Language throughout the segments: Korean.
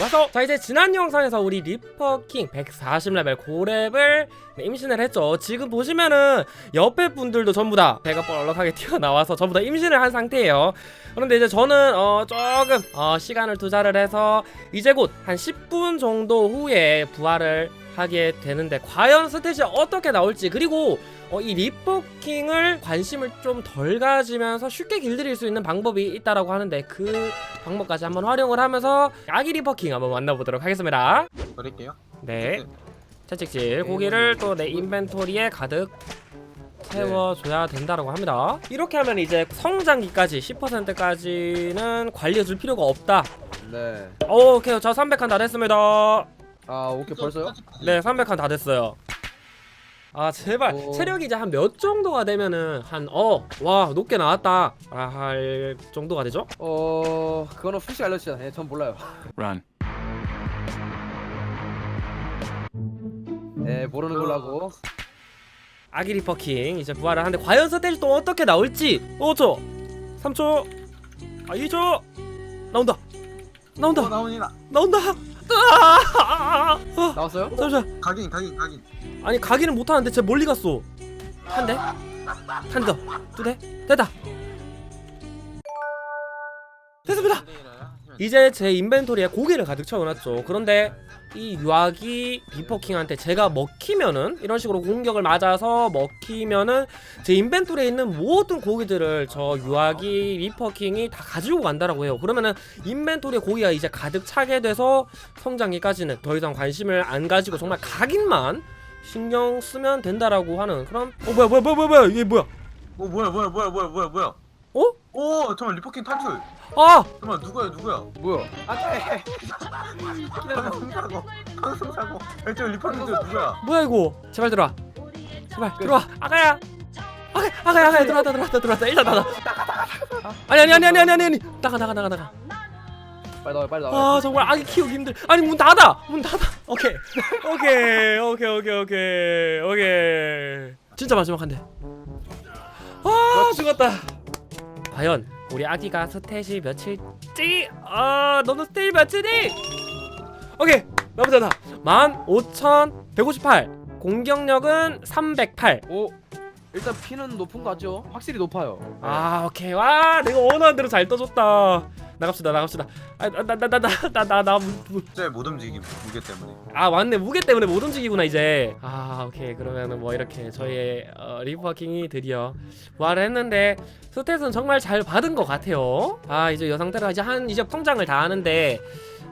와서 자 이제 지난 영상에서 우리 리퍼킹 140레벨 고렙을 네, 임신을 했죠. 지금 보시면은 옆에 분들도 전부 다 배가 뻘럭하게 튀어나와서 전부 다 임신을 한 상태예요. 그런데 이제 저는 어 조금 어 시간을 투자를 해서 이제 곧 한 10분 정도 후에 부활을 하게 되는데 과연 스탯이 어떻게 나올지 그리고 어, 이 리퍼킹을 관심을 좀 덜 가지면서 쉽게 길들일 수 있는 방법이 있다라고 하는데 그 방법까지 한번 활용을 하면서 아기 리퍼킹 한번 만나보도록 하겠습니다. 버릴게요. 네, 채찍질 고기를 또 내 인벤토리에 가득 채워줘야 된다라고 합니다. 이렇게 하면 이제 성장기까지 10%까지는 관리해줄 필요가 없다. 네. 오, 오케이, 저 300칸 다 됐습니다. 아 오케이 벌써요? 네, 300칸 다 됐어요. 아 제발 오. 체력이 이제 한 몇 정도가 되면은 한어와 높게 나왔다 아, 할 정도가 되죠? 어 그거는 솔직히 알려주잖아요. 예, 전 몰라요. Run. 네 모르는 걸로 하고. 아기 리 퍼킹 이제 부활을 하는데 과연 스테이지 또 어떻게 나올지 5초 3초 아 2초 나온다 나온다 어. 나온다 아, 아, 나왔어요? 잠시만 각인, 각인, 각인. 아니 가기는 못하는데 쟤 멀리 갔어 한 대? 한대두 대? 됐다 이제 제 인벤토리에 고기를 가득 채워놨죠. 그런데 이 유아기 리퍼킹한테 제가 먹히면은 이런 식으로 공격을 맞아서 먹히면은 제 인벤토리에 있는 모든 고기들을 저 유아기 리퍼킹이 다 가지고 간다라고 해요. 그러면은 인벤토리에 고기가 이제 가득 차게 돼서 성장기까지는 더 이상 관심을 안 가지고 정말 각인만 신경 쓰면 된다라고 하는 그런 어 뭐야 뭐야 뭐야 뭐야, 이게 뭐야 오, 뭐야, 뭐야, 뭐야, 뭐야, 뭐야, 뭐야. 어? 오, 잠깐만, 리퍼킹 탈출. 아! 잠깐만, 누구야, 누구야? 뭐야? 안돼. 방송 사고, 방송 사고. 야, 저 리퍼킹 저 누구야? 뭐야 이거? 제발 들어와. 제발 들어와. 아가야! 아가 아가야 아가야 들어왔다 들어왔다 들어왔다 일단 나가. 아니 아니 아니 아니 아니 아니. 아니 나가 나가 나가 나가. 빨리 나와 빨리 나와. 아 정말 아기 키우기 힘들. 아니 문 닫아! 문 닫아! 오케이. 오케이 오케이 오케이 오케이 오케이. 진짜 마지막 한대. 아 죽었다 과연 우리 아기가 스탯이 며칠지? 아 너는 스탯이 며칠이? 오케이 나보잖아. 15,158 공격력은 308 오 일단 피는 높은 거 같죠? 확실히 높아요. 아 오케이. 와 내가 원하는 대로 잘 떠줬다 나갑시다 나갑시다 아나나나나나나나 쟤못 움직임, 무게 때문에. 아 맞네 무게 때문에 못 움직이구나 이제 아 오케이 그러면은 뭐 이렇게 저희의 어, 리퍼킹이 드디어 부활을 했는데 스탯은 정말 잘 받은 것 같아요 아 이제 이 상태로 이제 한 이제 성장을 다 하는데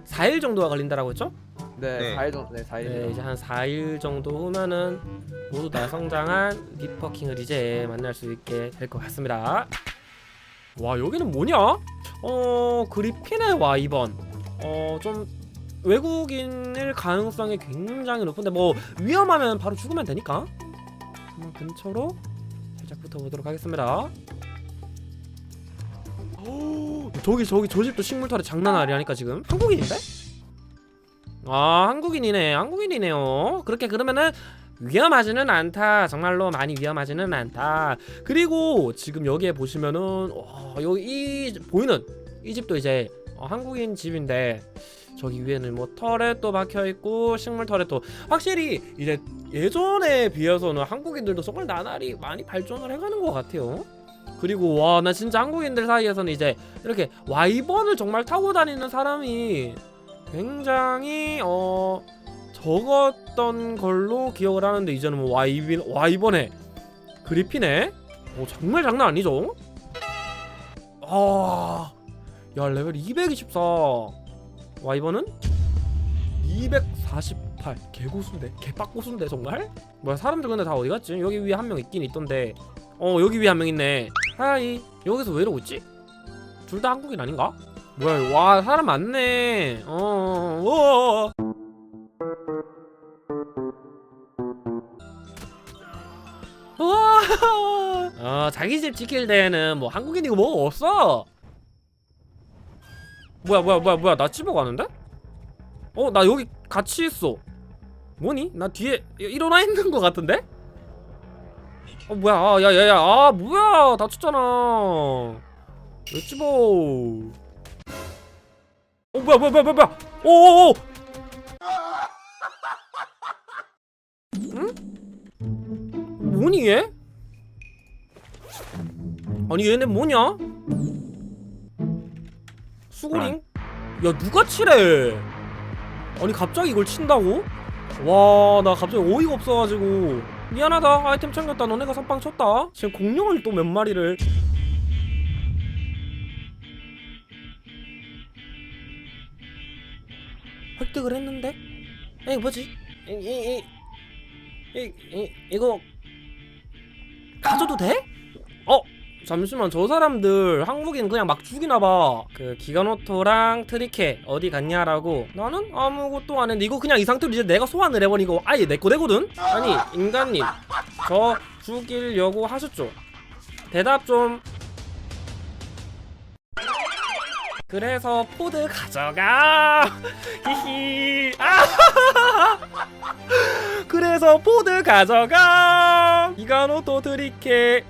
4일 정도가 걸린다라고 했죠? 네, 네. 4일 정도. 네 4일. 네 이제 한 4일 정도 후면은 모두 다 성장한 리퍼킹을 이제 만날 수 있게 될 것 같습니다 와 여기는 뭐냐? 어 그리핀의 와이번. 어좀 외국인일 가능성이 굉장히 높은데 뭐 위험하면 바로 죽으면 되니까. 한번 근처로 살짝 붙어보도록 하겠습니다. 오, 저기 저기 저 집도 식물털이 장난 아니라니까 지금. 한국인인데? 아 한국인이네. 한국인이네요. 그렇게 그러면은 위험하지는 않다. 정말로 많이 위험하지는 않다. 그리고 지금 여기에 보시면은 와, 여기 이 보이는 이 집도 이제 어, 한국인 집인데 저기 위에는 뭐 터렛도 박혀 있고 식물 터렛도. 확실히 이제 예전에 비해서는 한국인들도 정말 나날이 많이 발전을 해가는 것 같아요. 그리고 와 나 진짜 한국인들 사이에서는 이제 이렇게 와이번을 정말 타고 다니는 사람이 굉장히 어 적었던 걸로 기억을 하는데 이제는 뭐 와 이빈 와 이번에 그리핀에 어 정말 장난 아니죠? 아, 야 레벨 224 와이번은 248 개고수인데 개빡고수인데 정말? 뭐야 사람들 근데 다 어디 갔지? 여기 위에 한 명 있긴 있던데 어 여기 위에 한 명 있네 하이 여기서 왜 이러고 있지? 둘 다 한국인 아닌가? 뭐야. 와 사람 많네 어, 어, 어. 어, 자기 집 지킬 때에는 뭐 한국인이고 뭐 없어. 뭐야, 뭐야, 뭐야, 뭐야, 나 집어 가는데? 어, 나 여기 같이 있어. 뭐니? 나 뒤에 일어나 있는 것 같은데? 어, 뭐야, 아, 야, 야, 야, 아, 뭐야, 다쳤잖아. 왜 집어? 어, 뭐야, 뭐야, 뭐야, 뭐야. 오오오 응? 뭐니 얘? 아니 얘네 뭐냐? 수고링? 야 누가 치래? 아니 갑자기 이걸 친다고? 와 나 갑자기 어이가 없어가지고 미안하다 아이템 챙겼다 너네가 선빵 쳤다 지금 공룡을 또 몇 마리를 획득을 했는데? 에이 뭐지? 이, 이, 이, 이, 이, 이거 가져도 돼? 어? 잠시만 저 사람들 한국인 그냥 막 죽이나봐. 그 기가노토랑 트리케 어디 갔냐라고. 나는 아무것도 안 했는데 이거 그냥 이 상태로 이제 내가 소환을 해버리고 아예 내 거 되거든? 아니 인간님 저 죽이려고 하셨죠? 대답 좀. 그래서 포드 가져가. 히히. 아. 그래서 포드 가져가. 이가노토 트리케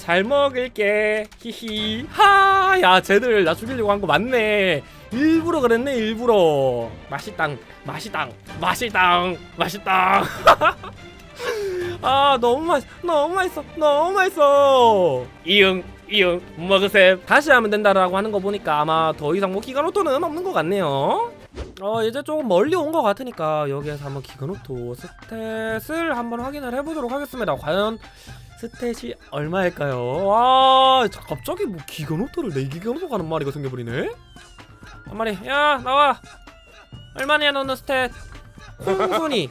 잘 먹을게. 히히. 하야 쟤들 나 죽이려고 한 거 맞네. 일부러 그랬네 일부러. 맛있당 맛있당 맛있당 맛있당 아 너무 맛 너무 맛있어 너무 맛있어. 이응 이응 먹으셈. 다시 하면 된다라고 하는 거 보니까 아마 더 이상 뭐 기가노토는 없는 것 같네요. 어 이제 조금 멀리 온 것 같으니까 여기에서 한번 기가노토 스탯을 한번 확인을 해보도록 하겠습니다. 과연 스탯이 얼마일까요? 와 자, 갑자기 뭐 기가노토를 내 기가노토 가는 마리가 생겨버리네 한 마리 야 나와 얼마냐 너는 스탯 콩순이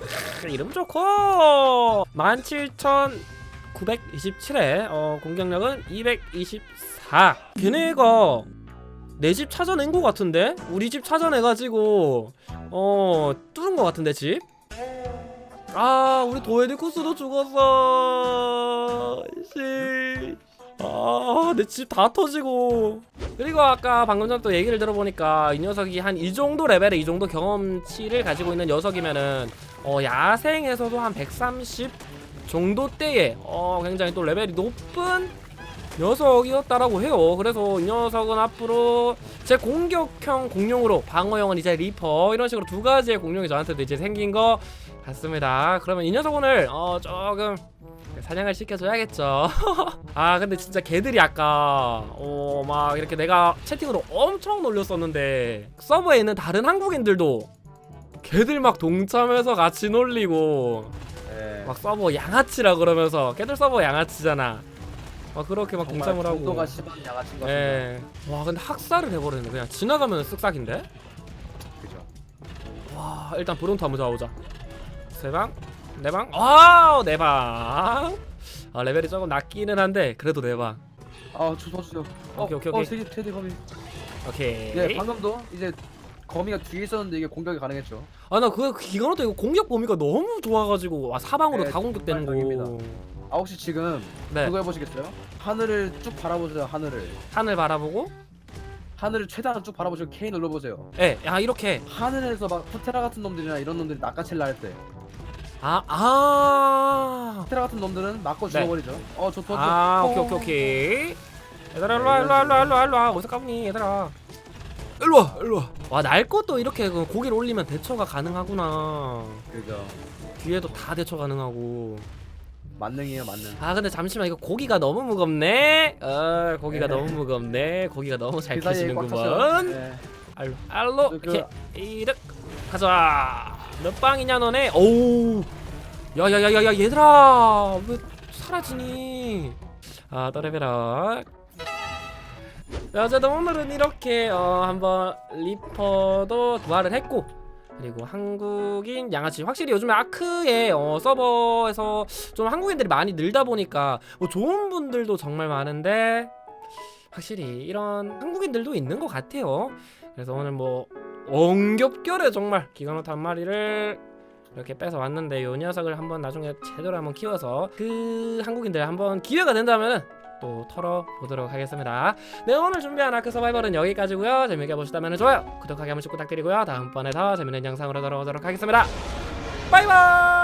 이름 좋고 17,927에 어, 공격력은 224 걔네가 내 집 찾아낸 것 같은데? 우리 집 찾아내가지고 어 뚫은 것 같은데 집? 아 우리 도에디쿠스도 죽었어 씨. 아내 집 다 터지고 그리고 아까 방금 전 또 얘기를 들어보니까 이 녀석이 한 이 정도 레벨에 이 정도 경험치를 가지고 있는 녀석이면은 어 야생에서도 한 130 정도 때에 어 굉장히 또 레벨이 높은 녀석이었다라고 해요. 그래서 이 녀석은 앞으로 제 공격형 공룡으로 방어형은 이제 리퍼 이런 식으로 두 가지의 공룡이 저한테도 이제 생긴 거 같습니다. 그러면 이 녀석 오늘 어 조금 사냥을 시켜줘야겠죠. 아 근데 진짜 걔들이 아까 어 막 이렇게 내가 채팅으로 엄청 놀렸었는데 서버에 있는 다른 한국인들도 걔들 막 동참해서 같이 놀리고 네. 막 서버 양아치라 그러면서 걔들 서버 양아치잖아. 막 그렇게 막 동참을 하고. 정도가 심한 양아친 것 같습니다. 예. 와 근데 학살을 해버리네 그냥 지나가면 쓱싹인데. 그죠. 와 일단 브론토 한번 잡아보자. 세 방, 네 방. 와우 네 방. 아 레벨이 조금 낮기는 한데 그래도 네 방. 아, 저 도와주세요. 어, 오케이, 오케이, 어, 오케이. 세대 세대 거미. 오케이. 네, 방금도 이제 거미가 뒤에 있었는데 이게 공격이 가능했죠. 아나 그 기가노토 이거 공격 범위가 너무 좋아가지고 와 사방으로 네, 다 공격되는 거. 정말 아, 혹시 지금 네. 그거 해보시겠어요? 하늘을 쭉 바라보세요. 하늘을. 하늘 바라보고. 하늘을 최대한 쭉 바라보시고 K 눌러보세요. 예. 야 이렇게. 하늘에서 막 후테라 같은 놈들이나 이런 놈들이 낚아챌라 할 때. 아 아. 후테라 같은 놈들은 맞고 네. 죽어버리죠. 어, 저 도와줘. 아 오케이 오케이 오케이 얘들아 일로 와 일로 와 일로 와 일로 와 일로 와 어디서 까부니 얘들아 일로 와 일로 와 와 날 것도 이렇게 그 고기를 올리면 대처가 가능하구나 그죠. 뒤에도 다 대처 가능하고 만능이에요, 만능. 아 근데 잠시만 이거 고기가 너무 무겁네 어 고기가 네. 너무 무겁네 고기가 너무 잘 그 사이에 꽉 찼어요. 캐시는구먼 네. 알로 알로 그- 이렇게 이득 가자 몇 방이냐 너네? 오우. 야야야야야 얘들아. 왜 사라지니? 아 떠레베라 자 어쨌든 오늘은 이렇게 어 한번 리퍼도 부활을 했고 그리고 한국인 양아치 확실히 요즘에 아크의 어, 서버에서 좀 한국인들이 많이 늘다 보니까 뭐 좋은 분들도 정말 많은데 확실히 이런 한국인들도 있는 것 같아요. 그래서 오늘 뭐 엉겹결에 정말 기가노트 한 마리를 이렇게 뺏어 왔는데 요 녀석을 한번 나중에 제대로 한번 키워서 그 한국인들 한번 기회가 된다면은 또 털어 보도록 하겠습니다. 네 오늘 준비한 아크 서바이벌은 여기까지고요. 재밌게 보셨다면 좋아요, 구독하기 한 번씩 부탁드리고요. 다음번에 더 재밌는 영상으로 돌아오도록 하겠습니다. 바이바이.